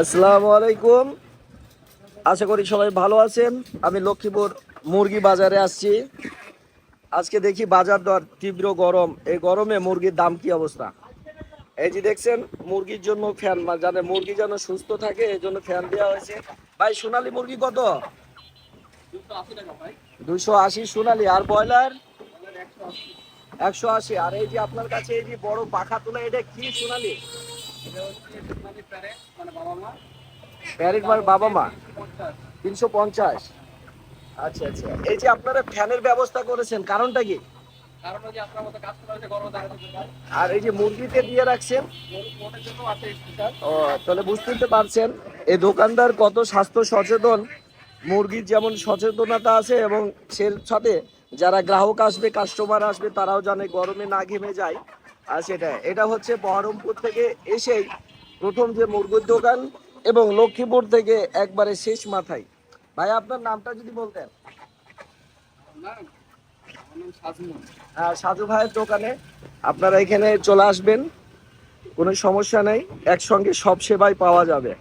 আসসালামু আলাইকুম। আশা করি সবাই ভালো আছেন। আমি লক্ষ্মীপুর মুরগি বাজারে আসছি। আজকে দেখি বাজার দর তীব্র গরম। এই গরমে মুরগির দাম কি অবস্থা? এই যে দেখছেন, মুরগির জন্য ফ্যান জানে মুরগি যেন সুস্থ থাকে, এই জন্য ফ্যান দেওয়া হয়েছে। ভাই, সোনালী মুরগি কত? দুশো আশি সোনালি। আর ব্রয়লার? একশো আশি। আর এই যে আপনার কাছে এই যে বড় পাখা তোলা, এটা কি সোনালী? প্যারেট মার বাবা মা? তিনশো পঞ্চাশ। আচ্ছা আচ্ছা। এই যে আপনারা ফ্যানের ব্যবস্থা করেছেন কারণটা কি? আর এই যে মুরগিতে দিয়ে রাখছেন? ও তাহলে বুঝতে পারছেন এই দোকানদার কত স্বাস্থ্য সচেতন মুরগির যেমন সচেতনতা আছে এবং সে সাথে যারা গ্রাহক আসবে কাস্টমার আসবে তারাও জানে গরমে না ঘেমে যায়। আর সেটা এটা হচ্ছে বহরমপুর থেকে এসেই প্রথম যে মুরগির দোকান এবং লক্ষ্মীপুর থেকে একবারে শেষ মাথায়। ভাই আপনার নামটা যদি বলতেন। হ্যাঁ, সাজু ভাইয়ের দোকানে আপনারা এখানে চলে আসবেন। কোনো সমস্যা নেই একসঙ্গে সব সেবাই পাওয়া যাবে।